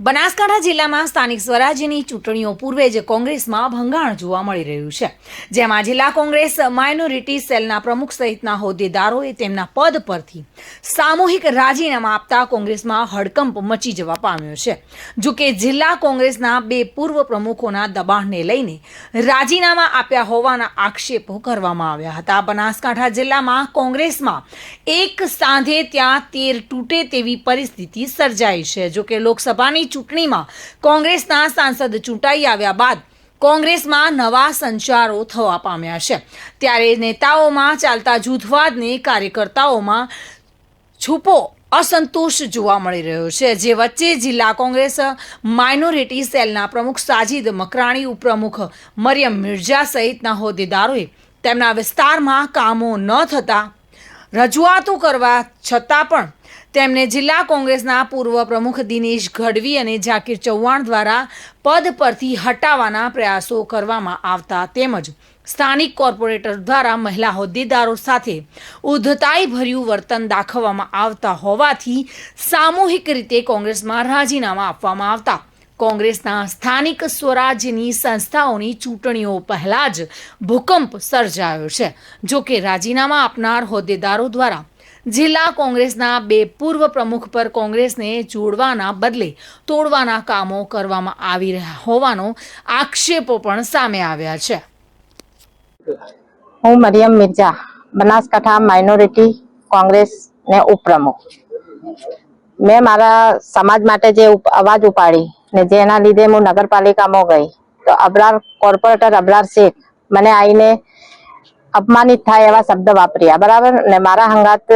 બનાસકાંઠા જિલ્લામાં સ્થાનિક સ્વરાજ્યની ચૂંટણીઓ પૂર્વે જ કોંગ્રેસમાં ભંગાણ જોવા મળી રહ્યું છે. જેમાં જિલ્લા કોંગ્રેસ માઇનોરિટી સેલના પ્રમુખ સહિતના હોદ્દેદારોએ તેમના પદ પરથી સામૂહિક રાજીનામા આપતા કોંગ્રેસમાં હડકંપ મચી જવા પામ્યો છે. જો કે જિલ્લા કોંગ્રેસના બે પૂર્વ પ્રમુખોના દબાણને લઈને રાજીનામા આપ્યા હોવાના આક્ષેપો કરવામાં આવ્યા હતા. બનાસકાંઠા જિલ્લામાં કોંગ્રેસમાં એક સાંધે ત્યાં તેર તૂટે તેવી પરિસ્થિતિ સર્જાઈ છે. જો કે લોકસભાની ચૂંટણીમાં કોંગ્રેસના સાંસદ ચૂંટાઈ આવ્યા બાદ કોંગ્રેસમાં નવા સંચારો થવા પામ્યા છે. ત્યારે નેતાઓમાં ચાલતા જૂથવાદને કાર્યકર્તાઓમાં છૂપો અસંતોષ જોવા મળી રહ્યો છે. જે વચ્ચે જિલ્લા કોંગ્રેસ માઇનોરિટી સેલના પ્રમુખ સાજિદ મકરાણી, ઉપપ્રમુખ મરિયમ મિર્જા સહિતના હોદ્દેદારોએ તેમના વિસ્તારમાં કામો ન થતા રજૂઆતો કરવા છતાં પણ તેમને જિલ્લા કોંગ્રેસના પૂર્વ પ્રમુખ દિનેશ ગઢવી અને ઝાકીર ચૌહાણ દ્વારા પદ પરથી હટાવવાના પ્રયાસો કરવામાં આવતા તેમજ સ્થાનિક કોર્પોરેટર દ્વારા મહિલા હોદ્દેદારો સાથે ઉદ્ધતાઈ ભર્યું વર્તન દાખવવામાં આવતા હોવાથી સામૂહિક રીતે કોંગ્રેસમાં રાજીનામા આપવામાં આવતા. કોંગ્રેસના સ્થાનિક સ્વરાજ્યની સંસ્થાઓની ચૂંટણીઓ પહેલા જ ભૂકંપ સર્જાયો છે. જો કે રાજીનામા આપનાર હોદ્દેદારો દ્વારા જિલ્લા કોંગ્રેસના બે પૂર્વ પ્રમુખ પર કોંગ્રેસને જોડવાના બદલે તોડવાના કામો કરવામાં આવી રહ્યા હોવાનો આક્ષેપો પણ સામે આવ્યા છે. હું મરિયમ મિર્જા બનાસકાંઠા માઇનોરિટી કોંગ્રેસ ને ઉપપ્રમુખ. મેં મારા સમાજ માટે જે અવાજ ઉપાડી ને જેના લીધે હું નગરપાલિકામાં ગઈ, તો અબરાર, કોર્પોરેટર અબરાર શેખ મને આવીને અપમાનિત થાય એવા શબ્દ વાપર્યા. બરાબર? ને મારા હંગાત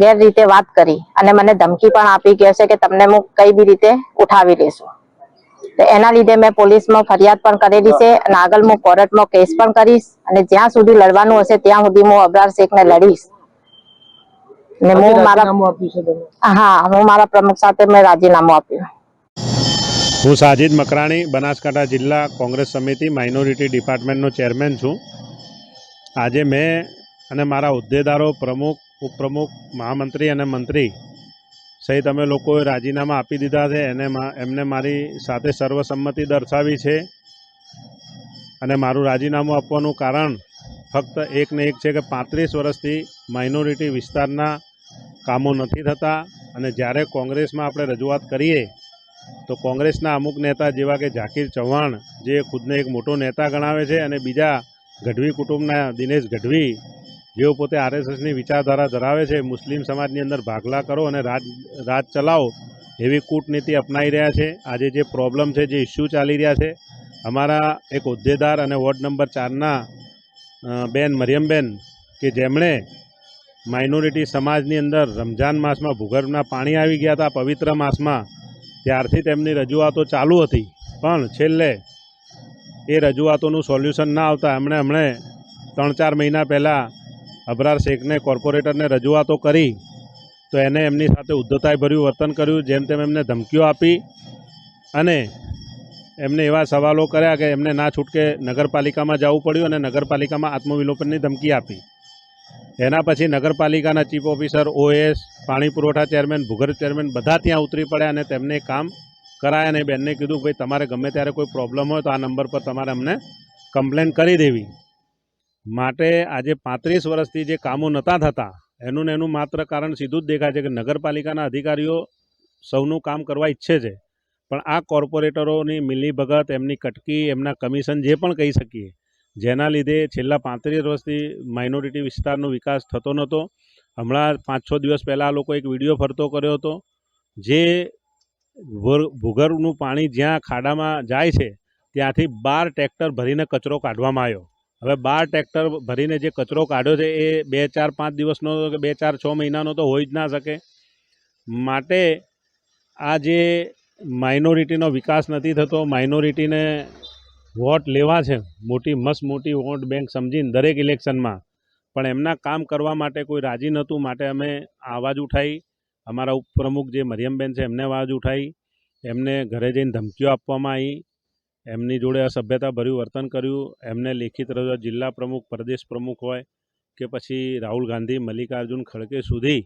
ગેર રીતે વાત કરી અને મને ધમકી પણ આપી કે છે કે તમને હું કઈ બી રીતે ઉઠાવી લેશું. તો એના લીધે મેં પોલીસમાં ફરિયાદ પણ કરેલી છે અને આગળ હું કોર્ટમાં કેસ પણ કરીશ અને જ્યાં સુધી લડવાનું હશે ત્યાં સુધી હું અબરાર શેખને લડીશ. ને હું મારા હા હું મારા પ્રમુખ સાથે મેં રાજીનામું આપ્યું. હું સાજિદ મકરાણી બનાસકાંઠા જિલ્લા કોંગ્રેસ સમિતિ માઇનોરિટી ડિપાર્ટમેન્ટનો ચેરમેન છું. આજે મેં અને મારા હોદ્દેદારો પ્રમુખ, ઉપપ્રમુખ, મહામંત્રી અને મંત્રી સહિત અમે લોકોએ રાજીનામા આપી દીધા છે. એને એમને મારી સાથે સર્વસંમતિ દર્શાવી છે અને મારું રાજીનામું આપવાનું કારણ ફક્ત એક ને એક છે કે પાંત્રીસ વર્ષથી માઇનોરિટી વિસ્તારના કામો નથી થતા અને જ્યારે કોંગ્રેસમાં આપણે રજૂઆત કરીએ તો કોંગ્રેસના અમુક નેતા જેવા કે ઝાકીર ચૌહાણ, જે ખુદને એક મોટો નેતા ગણાવે છે અને બીજા ગઢવી કુટુંબના દિનેશ ગઢવી, જેઓ પોતે આરએસએસની વિચારધારા ધરાવે છે, મુસ્લિમ સમાજની અંદર ભાગલા કરો અને રાજ રાજ ચલાવો, એવી કૂટનીતિ અપનાવી રહ્યા છે. આજે જે પ્રોબ્લેમ છે, જે ઇસ્યુ ચાલી રહ્યા છે, અમારા એક હોદ્દેદાર અને વોર્ડ નંબર ચારના બેન મરિયમબેન, કે જેમણે માઇનોરિટી સમાજની અંદર રમઝાન માસમાં ભૂગર્ભના પાણી આવી ગયા હતા, પવિત્ર માસમાં, ત્યારથી તેમની રજૂઆતો ચાલુ હતી. પણ છેલ્લે એ રજૂઆતોનું સોલ્યુશન ના આવતા એમણે હમણે ત્રણ ચાર મહિના પહેલાં અબરાર શેખને, કોર્પોરેટરને રજૂઆતો કરી તો એને એમની સાથે ઉદ્ધતાઈભર્યું વર્તન કર્યું, જેમ તેમ એમને ધમકીઓ આપી અને એમને એવા સવાલો કર્યા કે એમને ના છૂટકે નગરપાલિકામાં જવું પડ્યું અને નગરપાલિકામાં આત્મવિલોપનની ધમકી આપી. એના પછી નગરપાલિકાના ચીફ ઓફિસર, ઓએસ, પાણી પુરવઠા ચેરમેન, ભૂગર્ભ ચેરમેન બધા ત્યાં ઉતરી પડ્યા અને તેમને કામ કરાયા અને બેનને કીધું, ભાઈ, તમારે ગમે ત્યારે કોઈ પ્રોબ્લેમ હોય તો આ નંબર પર તમારે અમને કમ્પ્લેન કરી દેવી. માટે આજે પાંત્રીસ વર્ષથી જે કામો નહોતા થતા, એનું ને એનું માત્ર કારણ સીધું જ દેખાય છે કે નગરપાલિકાના અધિકારીઓ સૌનું કામ કરવા ઈચ્છે છે. પણ આ કોર્પોરેટરોની મિલીભગત, એમની કટકી, એમના કમિશન જે પણ કહી શકીએ, જેના લીધે છેલ્લા પાંત્રીસ વર્ષથી માઇનોરિટી વિસ્તારનો વિકાસ થતો નહોતો હમણાં પાંચ છ દિવસ પહેલાં આ લોકો એક વીડિયો ફરતો કર્યો હતો, જે ભૂગર્ભનું પાણી જ્યાં ખાડામાં જાય છે, ત્યાંથી બાર ટ્રેક્ટર ભરીને કચરો કાઢવામાં આવ્યો. હવે બાર ટ્રેક્ટર ભરીને જે કચરો કાઢ્યો છે, એ બે ચાર પાંચ દિવસનો કે બે ચાર છ મહિનાનો તો હોઈ જ ના શકે. માટે આ જે માઇનોરિટીનો વિકાસ નથી થતો, માઇનોરિટીને વોટ લેવા છે, મોટી મસ્ત મોટી વોટ બેંક સમજીને દરેક ઇલેક્શનમાં. પણ એમના કામ કરવા માટે કોઈ રાજી નહોતું, માટે અમે આવાજ ઉઠાવી અમારા ઉપપ્રમુખ જે મરિયમબેન છે, એમને અવાજ ઉઠાવી એમને ઘરે જઈને ધમકીઓ આપવામાં આવી, એમની જોડે અસભ્યતાભર્યું વર્તન કર્યું, એમને લેખિત રજૂઆત જિલ્લા પ્રમુખ, પ્રદેશ પ્રમુખ હોય કે પછી રાહુલ ગાંધી, મલ્લિકાર્જુન ખડકે સુધી,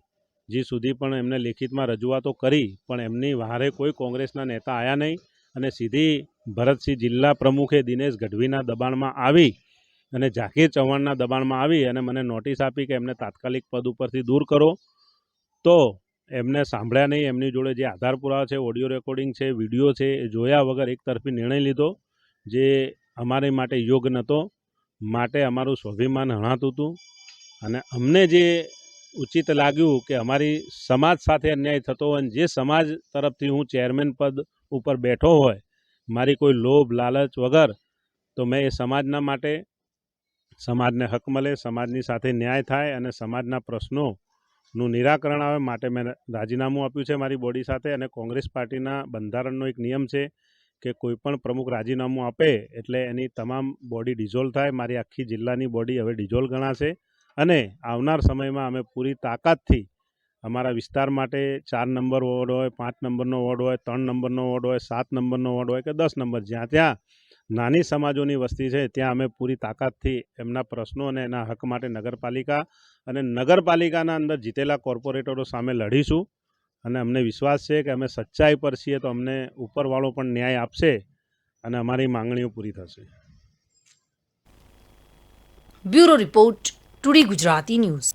જે સુધી પણ એમને લેખિતમાં રજૂઆતો કરી, પણ એમની વહારે કોઈ કોંગ્રેસના નેતા આવ્યા નહીં અને સીધી ભરતસિંહ જિલ્લા પ્રમુખે દિનેશ ગઢવીના દબાણમાં આવી અને ઝાકીર ચૌહાણના દબાણમાં આવી અને મને નોટિસ આપી કે એમને તાત્કાલિક પદ ઉપરથી દૂર કરો, તો એમને સાંભળ્યા નહીં, એમની જોડે જે આધાર પુરાવા છે, ઓડિયો રેકોર્ડિંગ છે, વીડિયો છે, એ જોયા વગર એક તરફી નિર્ણય લીધો, જે અમારી માટે યોગ્ય નહોતો. માટે અમારું સ્વાભિમાન હણાતું હતું. અને અમને જે ઉચિત લાગ્યું કે અમારી સમાજ સાથે અન્યાય થતો હોય અને જે સમાજ તરફથી હું ચેરમેન પદ ઉપર બેઠો હોય, મારી કોઈ લોભ, લાલચ વગર, તો મેં એ સમાજના માટે, સમાજને હક મળે, સમાજની સાથે ન્યાય થાય અને સમાજના પ્રશ્નોનું નિરાકરણ આવે માટે મેં રાજીનામું આપ્યું છે મારી બોડી સાથે અને કોંગ્રેસ પાર્ટીના બંધારણનો એક નિયમ છે કે કોઈપણ પ્રમુખ રાજીનામું આપે એટલે એની તમામ બોડી ડિઝોલ્વ થાય. મારી આખી જિલ્લાની બોડી હવે ડિઝોલ્વ ગણાશે અને આવનાર સમયમાં અમે પૂરી તાકાતથી અમારા વિસ્તાર માટે ચાર નંબર વોર્ડ હોય, પાંચ નંબરનો વોર્ડ હોય, ત્રણ નંબરનો વોર્ડ હોય, સાત નંબરનો વોર્ડ હોય કે દસ નંબર જ્યાં ત્યાં નાની સમાજોની વસ્તી છે, ત્યાં અમે પૂરી તાકાતથી એમના પ્રશ્નો અને એના હક માટે નગરપાલિકા અને નગરપાલિકાના અંદર જીતેલા કોર્પોરેટરો સામે લડીશું. અને અમને વિશ્વાસ છે કે અમે સચ્ચાઈ પર છીએ તો અમને ઉપરવાળો પણ ન્યાય આપશે અને અમારી માંગણીઓ પૂરી થશે. Bureau report today Gujarati news.